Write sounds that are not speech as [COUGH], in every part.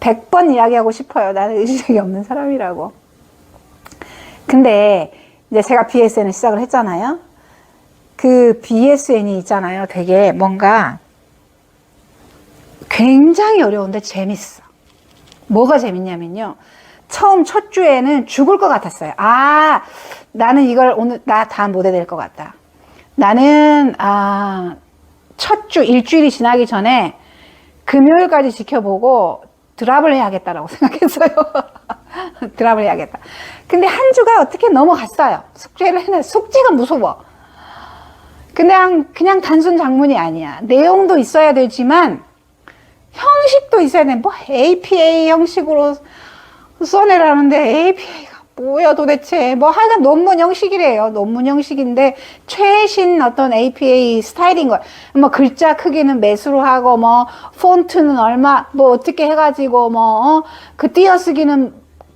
100번 이야기하고 싶어요. 나는 의지력이 없는 사람이라고. 근데 이제 제가 BSN을 시작을 했잖아요. 그 BSN이 있잖아요. 되게 뭔가 굉장히 어려운데 재밌어. 뭐가 재밌냐면요. 처음 첫 주에는 죽을 것 같았어요. 아, 나는 이걸 오늘 나 다 못 해낼 것 같다. 나는 아, 첫 주 일주일이 지나기 전에 금요일까지 지켜보고 드랍을 해야겠다라고 [LAUGHS] 생각했어요. 드랍을 해야겠다. 근데 한 주가 어떻게 넘어갔어요. 숙제를 해내. 숙제가 무서워. 그냥 그냥 단순 장문이 아니야. 내용도 있어야 되지만 형식도 있어야 돼. 뭐 APA 형식으로 써내라는데 APA가 뭐야 도대체. 뭐 하여간 논문 형식이래요. 논문 형식인데 최신 어떤 APA 스타일인 거야. 뭐 글자 크기는 매수로 하고 뭐 폰트는 얼마 뭐 어떻게 해가지고 뭐그 띄어쓰기는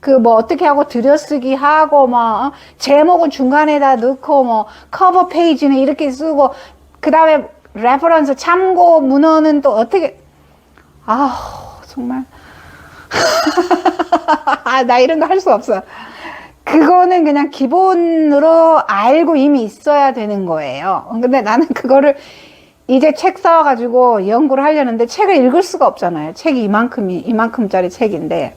그뭐 어떻게 하고 들여쓰기 하고 뭐 어? 제목은 중간에다 넣고 뭐 커버 페이지는 이렇게 쓰고 그 다음에 레퍼런스 참고 문헌은 또 어떻게 아우 정말 [LAUGHS] 아, 나 이런 거 할 수 없어. 그거는 그냥 기본으로 알고 이미 있어야 되는 거예요. 근데 나는 그거를 이제 책 사와가지고 연구를 하려는데 책을 읽을 수가 없잖아요. 책이 이만큼이, 이만큼짜리 책인데.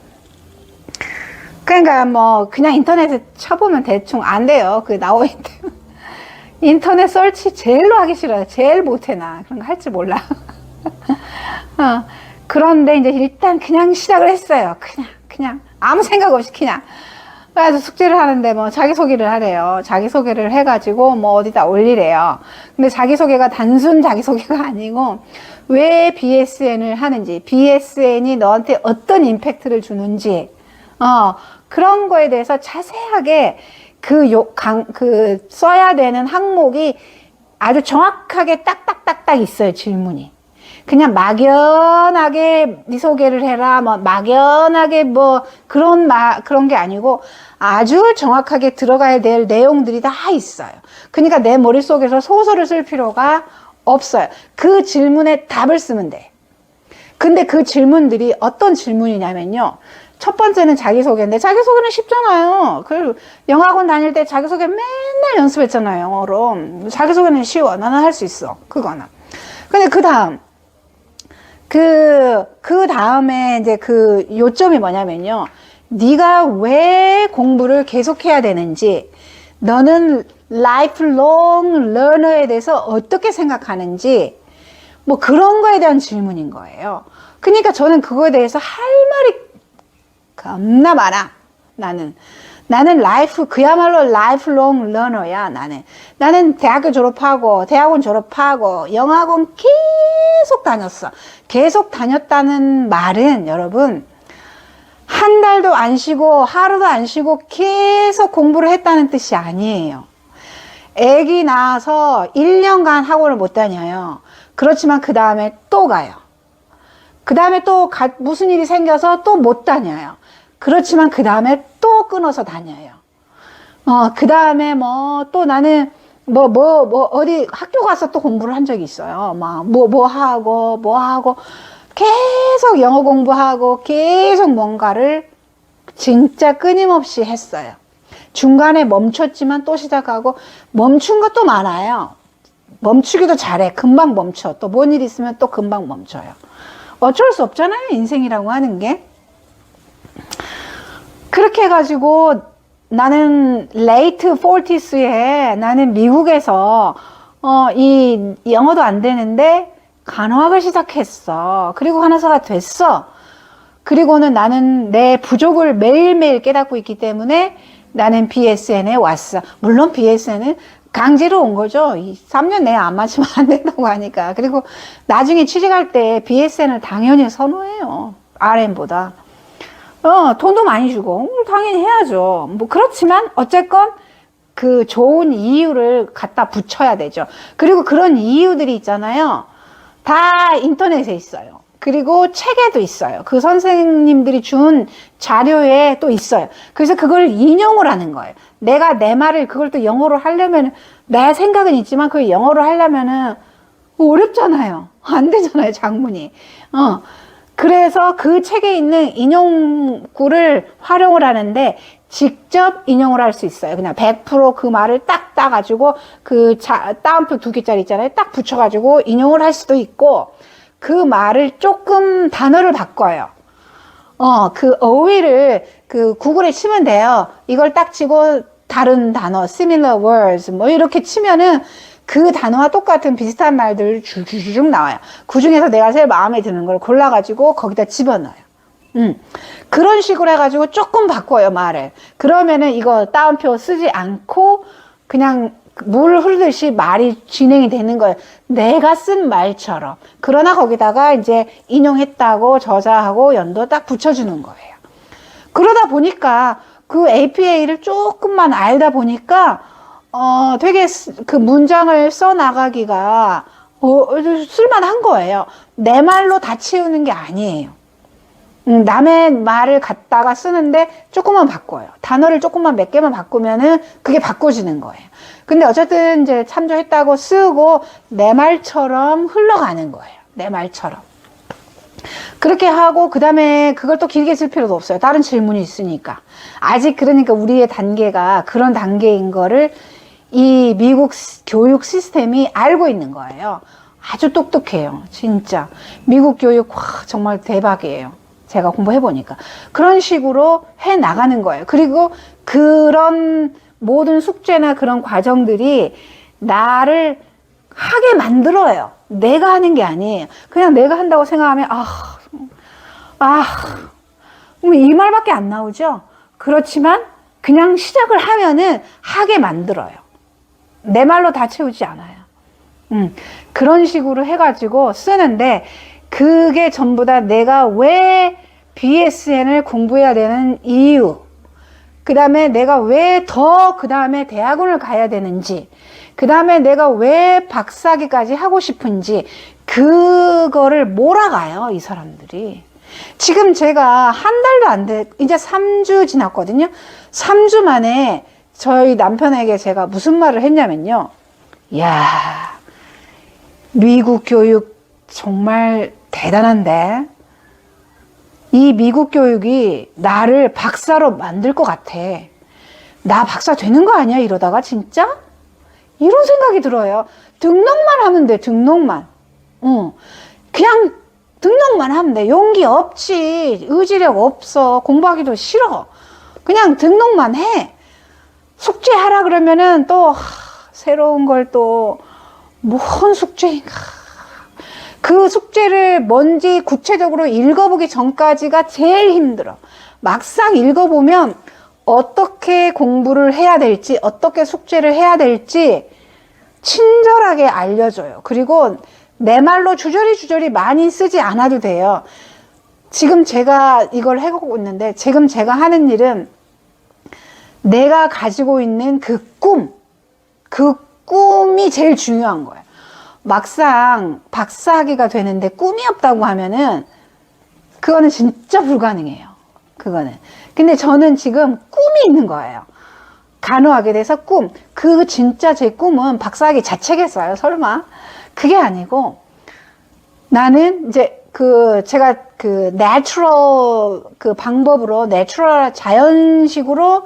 그러니까 뭐, 그냥 인터넷에 쳐보면 대충 안 돼요. 그 나와 있는. [LAUGHS] 인터넷 설치 제일로 하기 싫어요. 제일 못해, 나. 그런 거 할 줄 몰라. [LAUGHS] 어, 그런데 이제 일단 그냥 시작을 했어요. 그냥, 그냥. 아무 생각 없이 그냥. 그래서 숙제를 하는데 뭐 자기소개를 하래요. 자기소개를 해가지고 뭐 어디다 올리래요. 근데 자기소개가 단순 자기소개가 [LAUGHS] 아니고 왜 BSN을 하는지, BSN이 너한테 어떤 임팩트를 주는지, 어, 그런 거에 대해서 자세하게 그 요, 강, 그 써야 되는 항목이 아주 정확하게 딱딱딱딱 있어요, 질문이. 그냥 막연하게 네 소개를 해라, 뭐 막연하게 뭐 그런 마, 그런 게 아니고 아주 정확하게 들어가야 될 내용들이 다 있어요. 그러니까 내 머릿속에서 소설을 쓸 필요가 없어요. 그 질문에 답을 쓰면 돼. 근데 그 질문들이 어떤 질문이냐면요. 첫 번째는 자기소개인데 자기소개는 쉽잖아요. 그 영학원 다닐 때 자기소개 맨날 연습했잖아요. 영어로. 자기소개는 쉬워. 나는 할 수 있어. 그거는. 근데 그 다음 그, 그 다음에 이제 그 요점이 뭐냐면요. 네가 왜 공부를 계속해야 되는지, 너는 lifelong learner에 대해서 어떻게 생각하는지, 뭐 그런 거에 대한 질문인 거예요. 그러니까 저는 그거에 대해서 할 말이 겁나 많아. 나는. 나는 라이프, 그야말로 라이프롱 러너야, 나는. 나는 대학교 졸업하고, 대학원 졸업하고, 영학원 계속 다녔어. 계속 다녔다는 말은, 여러분, 한 달도 안 쉬고, 하루도 안 쉬고, 계속 공부를 했다는 뜻이 아니에요. 애기 낳아서 1년간 학원을 못 다녀요. 그렇지만 그 다음에 또 가요. 그 다음에 또 가, 무슨 일이 생겨서 또 못 다녀요. 그렇지만 그 다음에 또 끊어서 다녀요. 어, 그 다음에 뭐 또 나는 뭐, 뭐, 뭐, 어디 학교 가서 또 공부를 한 적이 있어요. 막, 뭐, 뭐 하고, 뭐 하고, 계속 영어 공부하고, 계속 뭔가를 진짜 끊임없이 했어요. 중간에 멈췄지만 또 시작하고, 멈춘 것도 많아요. 멈추기도 잘해. 금방 멈춰. 또 뭔 일 있으면 또 금방 멈춰요. 어쩔 수 없잖아요. 인생이라고 하는 게. 그렇게 해가지고 나는 레이트 포티스에 나는 미국에서 어, 이 영어도 안 되는데 간호학을 시작했어. 그리고 간호사가 됐어. 그리고는 나는 내 부족을 매일매일 깨닫고 있기 때문에 나는 BSN에 왔어. 물론 BSN은 강제로 온 거죠. 이 3년 내에 안 맞으면 안 된다고 하니까. 그리고 나중에 취직할 때 BSN을 당연히 선호해요. RM보다. 어, 돈도 많이 주고, 음, 당연히 해야죠. 뭐, 그렇지만, 어쨌건, 그 좋은 이유를 갖다 붙여야 되죠. 그리고 그런 이유들이 있잖아요. 다 인터넷에 있어요. 그리고 책에도 있어요. 그 선생님들이 준 자료에 또 있어요. 그래서 그걸 인용을 하는 거예요. 내가 내 말을 그걸 또 영어로 하려면, 내 생각은 있지만 그걸 영어로 하려면은 어렵잖아요. 안 되잖아요, 장문이. 어. 그래서 그 책에 있는 인용구를 활용을 하는데 직접 인용을 할 수 있어요. 그냥 100%그 말을 딱 따가지고 그 자, 따옴표 두 개짜리 있잖아요. 딱 붙여가지고 인용을 할 수도 있고 그 말을 조금 단어를 바꿔요. 어, 그 어휘를 그 구글에 치면 돼요. 이걸 딱 치고 다른 단어, similar words 뭐 이렇게 치면은 그 단어와 똑같은 비슷한 말들 줄줄쭉 나와요. 그 중에서 내가 제일 마음에 드는 걸 골라가지고 거기다 집어넣어요. 음. 그런 식으로 해가지고 조금 바꿔요, 말을. 그러면은 이거 따옴표 쓰지 않고 그냥 물 흐르듯이 말이 진행이 되는 거예요. 내가 쓴 말처럼. 그러나 거기다가 이제 인용했다고 저자하고 연도 딱 붙여주는 거예요. 그러다 보니까 그 APA를 조금만 알다 보니까 어 되게 쓰- 그 문장을 써 나가기가 어, 쓸만한 거예요. 내 말로 다 채우는 게 아니에요. 음, 남의 말을 갖다가 쓰는데 조금만 바꿔요. 단어를 조금만 몇 개만 바꾸면은 그게 바꿔지는 거예요. 근데 어쨌든 이제 참조했다고 쓰고 내 말처럼 흘러가는 거예요. 내 말처럼. 그렇게 하고 그 다음에 그걸 또 길게 쓸 필요도 없어요. 다른 질문이 있으니까. 아직 그러니까 우리의 단계가 그런 단계인 거를 이 미국 시- 교육 시스템이 알고 있는 거예요. 아주 똑똑해요. 진짜. 미국 교육 와, 정말 대박이에요. 제가 공부해 보니까. 그런 식으로 해 나가는 거예요. 그리고 그런 모든 숙제나 그런 과정들이 나를 하게 만들어요. 내가 하는 게 아니에요. 그냥 내가 한다고 생각하면, 아, 아, 뭐이 말밖에 안 나오죠? 그렇지만 그냥 시작을 하면은 하게 만들어요. 내 말로 다 채우지 않아요. 음, 그런 식으로 해가지고 쓰는데 그게 전부 다 내가 왜 BSN을 공부해야 되는 이유, 그 다음에 내가 왜 더 그 다음에 대학원을 가야 되는지, 그 다음에 내가 왜 박사학위까지 하고 싶은지, 그거를 몰아가요, 이 사람들이. 지금 제가 한 달도 안 돼, 이제 3주 지났거든요. 3주 만에 저희 남편에게 제가 무슨 말을 했냐면요. 야 미국 교육 정말 대단한데? 이 미국 교육이 나를 박사로 만들 것 같아. 나 박사 되는 거 아니야, 이러다가 진짜? 이런 생각이 들어요. 등록만 하면 돼, 등록만. 어. 그냥 등록만 하면 돼. 용기 없지. 의지력 없어. 공부하기도 싫어. 그냥 등록만 해. 숙제하라 그러면은 또, 하, 새로운 걸 또, 뭔 숙제인가. 그 숙제를 뭔지 구체적으로 읽어보기 전까지가 제일 힘들어. 막상 읽어보면 어떻게 공부를 해야 될지, 어떻게 숙제를 해야 될지 친절하게 알려줘요. 그리고 내 말로 주저리 주저리 많이 쓰지 않아도 돼요. 지금 제가 이걸 해보고 있는데, 지금 제가 하는 일은 내가 가지고 있는 그 꿈, 그 꿈이 제일 중요한 거예요. 막상 박사학위가 되는데 꿈이 없다고 하면은 그거는 진짜 불가능해요. 그거는. 근데 저는 지금 꿈이 있는 거예요. 간호하게 돼서 꿈. 그 진짜 제 꿈은 박사학위 자체겠어요. 설마. 그게 아니고 나는 이제 그 제가 그 내추럴 그 방법으로 내추럴 자연식으로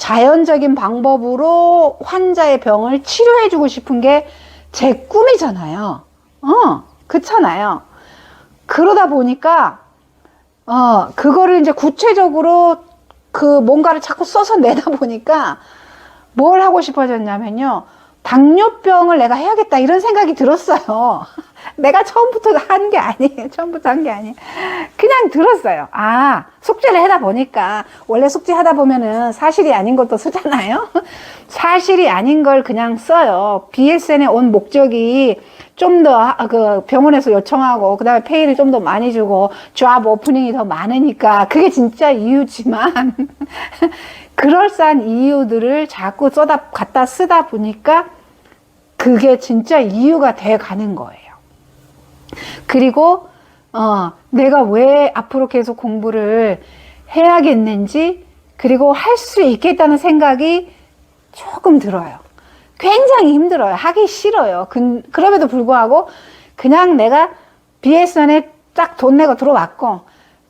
자연적인 방법으로 환자의 병을 치료해 주고 싶은 게 제 꿈이잖아요. 어, 그렇잖아요. 그러다 보니까 어, 그거를 이제 구체적으로 그 뭔가를 자꾸 써서 [LAUGHS] 내다 보니까 뭘 하고 싶어졌냐면요. 당뇨병을 내가 해야겠다 이런 생각이 들었어요. [LAUGHS] 내가 처음부터 한 게 아니에요. [LAUGHS] 처음부터 한 게 아니에요. 그냥 들었어요. 아, 숙제를 하다 보니까 원래 숙제 하다 보면은 사실이 아닌 것도 쓰잖아요. [LAUGHS] 사실이 아닌 걸 그냥 써요. BSN에 온 목적이 좀 더 그 병원에서 요청하고 그다음에 페이를 좀 더 많이 주고 잡 오프닝이 더 많으니까 그게 진짜 이유지만 그럴싸한 이유들을 자꾸 써다 갖다 쓰다 보니까 그게 진짜 이유가 돼 가는 거예요. 그리고 어, 내가 왜 앞으로 계속 공부를 해야겠는지 그리고 할 수 있겠다는 생각이 조금 들어요. 굉장히 힘들어요. 하기 싫어요. 그, 그럼에도 불구하고 그냥 내가 BSN에 딱 돈 내고 들어왔고,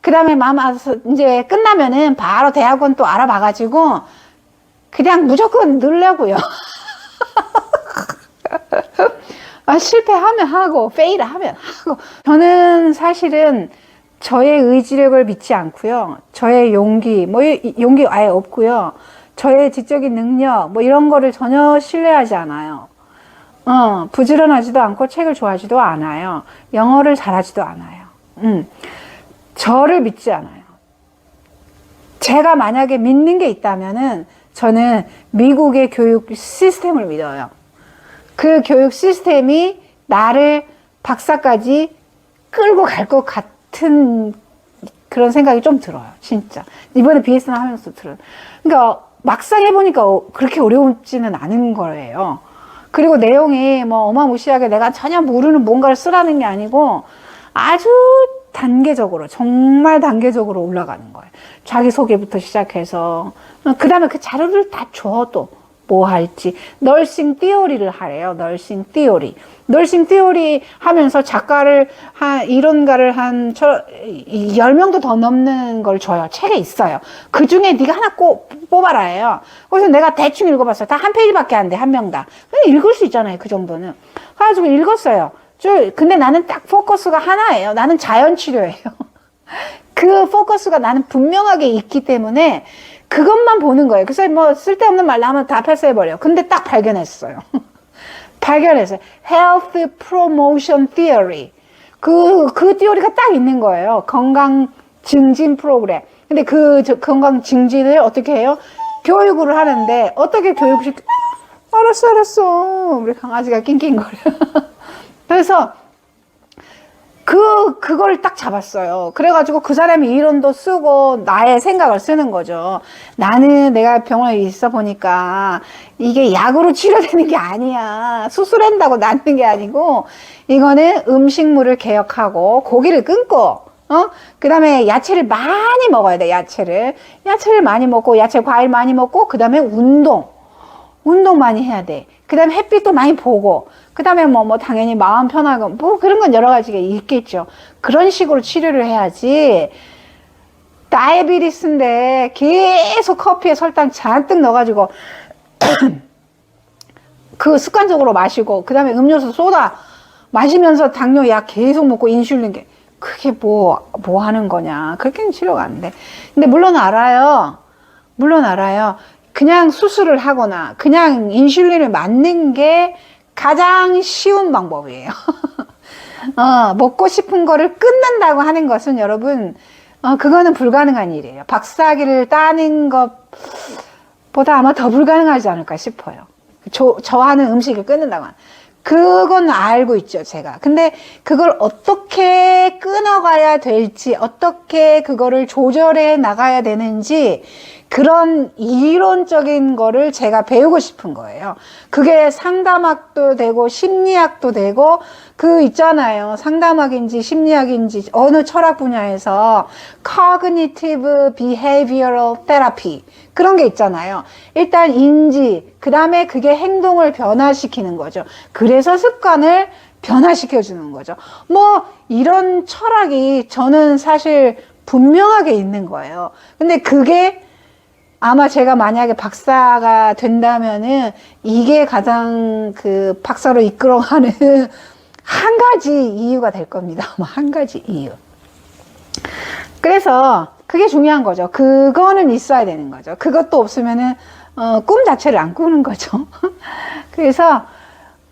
그 다음에 와서 이제 끝나면은 바로 대학원 또 알아봐가지고, 그냥 무조건 넣으려고요. [LAUGHS] 아, 실패하면 하고, 페일 하면 하고. 저는 사실은 저의 의지력을 믿지 않고요. 저의 용기, 뭐, 이- 용기 아예 없고요. 저의 지적인 능력, 뭐 이런 거를 전혀 신뢰하지 않아요. 어, 부지런하지도 않고 책을 좋아하지도 않아요. 영어를 잘하지도 않아요. 음, 저를 믿지 않아요. 제가 만약에 믿는 게 있다면은 저는 미국의 교육 시스템을 믿어요. 그 교육 시스템이 나를 박사까지 끌고 갈 것 같은 그런 생각이 좀 들어요. 진짜. 이번에 BS나 하면서 들어요. 그러니까 막상 해보니까 어- 그렇게 어려운지는 않은 거예요. 그리고 내용이 뭐 어마무시하게 내가 전혀 모르는 뭔가를 쓰라는 게 아니고 아주 단계적으로, 정말 단계적으로 올라가는 거예요. 자기소개부터 시작해서. 그 다음에 그 자료를 다 줘도 뭐 할지. 널싱 띠오리를 하래요. 널싱 띠오리. 널싱 띠오리 하면서 작가를 한, 이론가를 한, 저, 이- 열 명도 더 넘는 걸 줘요. 책에 있어요. 그 중에 네가 하나 꼭 뽑아라 해요. 그래서 내가 대충 읽어봤어요. 다 한 페이지밖에 안 돼, 한 명당. 읽을 수 있잖아요. 그 정도는. 그래가지고 읽었어요. 저, 근데 나는 딱 포커스가 하나예요. 나는 자연 치료예요. [LAUGHS] 그 포커스가 나는 분명하게 있기 때문에 그것만 보는 거예요. 그래서 뭐 쓸데없는 말 나오면 다 패스해버려. 근데 딱 발견했어요. [LAUGHS] 발견했어요. Health Promotion Theory. 그, 그 띠오리가 딱 있는 거예요. 건강 증진 프로그램. 근데 그 저- 건강 증진을 어떻게 해요? 교육을 하는데 어떻게 교육을 시켜? 알았어, 알았어. 우리 강아지가 낑낑거려. [LAUGHS] 그래서 그, 그걸 딱 잡았어요. 그래가지고 그 사람이 이론도 쓰고 나의 생각을 쓰는 거죠. 나는 내가 병원에 있어 보니까 이게 약으로 치료되는 게 아니야. 수술한다고 낫는 게 아니고 이거는 음식물을 개혁하고 고기를 끊고 어? 그 다음에 야채를 많이 먹어야 돼, 야채를. 야채를 많이 먹고, 야채, 과일 많이 먹고, 그 다음에 운동. 운동 많이 해야 돼. 그 다음에 햇빛도 많이 보고, 그 다음에 뭐, 뭐, 당연히 마음 편하고, 뭐, 그런 건 여러 가지가 있겠죠. 그런 식으로 치료를 해야지. 다이비리스인데 계속 커피에 설탕 잔뜩 넣어가지고, [CLEARS THROAT] 그 습관적으로 마시고, 그 다음에 음료수 쏟아 마시면서 당뇨 약 계속 먹고 인슐린 게, 그게 뭐, 뭐 하는 거냐. 그렇게는 치료가 안 돼. 근데 물론 알아요. 물론 알아요. 그냥 수술을 하거나 그냥 인슐린을 맞는 게 가장 쉬운 방법이에요. [LAUGHS] 어, 먹고 싶은 거를 끊는다고 하는 것은 여러분, 어, 그거는 불가능한 일이에요. 박사학위를 따는 것보다 아마 더 불가능하지 않을까 싶어요. 저, 좋아하는 음식을 끊는다고 하는. 그건 알고 있죠, 제가. 근데 그걸 어떻게 끊어가야 될지, 어떻게 그거를 조절해 나가야 되는지, 그런 이론적인 거를 제가 배우고 싶은 거예요. 그게 상담학도 되고, 심리학도 되고, 그 있잖아요. 상담학인지 심리학인지 어느 철학 분야에서 cognitive behavioral therapy 그런 게 있잖아요. 일단 인지, 그 다음에 그게 행동을 변화시키는 거죠. 그래서 습관을 변화시켜 주는 거죠. 뭐 이런 철학이 저는 사실 분명하게 있는 거예요. 근데 그게 아마 제가 만약에 박사가 된다면은 이게 가장 그 박사로 이끌어가는 [LAUGHS] 한 가지 이유가 될 겁니다. 한 가지 이유. 그래서 그게 중요한 거죠. 그거는 있어야 되는 거죠. 그것도 없으면은 어, 꿈 자체를 안 꾸는 거죠. [LAUGHS] 그래서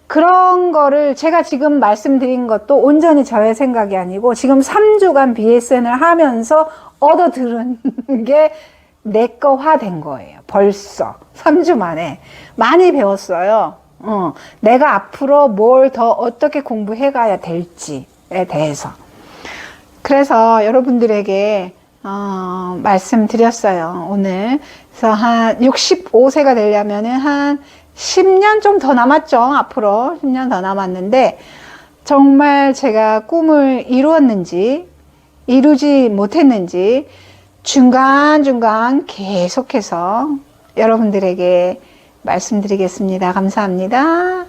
그런 거를 제가 지금 말씀드린 것도 온전히 저의 생각이 아니고 지금 3주간 BSN을 하면서 얻어 들은 [LAUGHS] 게 내 거화 된 거예요. 벌써 3주 만에 많이 배웠어요. 어, 내가 앞으로 뭘 더 어떻게 공부해 가야 될지에 대해서. 그래서 여러분들에게 어, 말씀드렸어요. 오늘. 그래서 한 65세가 되려면은 한 10년 좀 더 남았죠. 앞으로 10년 더 남았는데 정말 제가 꿈을 이루었는지 이루지 못했는지 중간중간 계속해서 여러분들에게 말씀드리겠습니다. 감사합니다.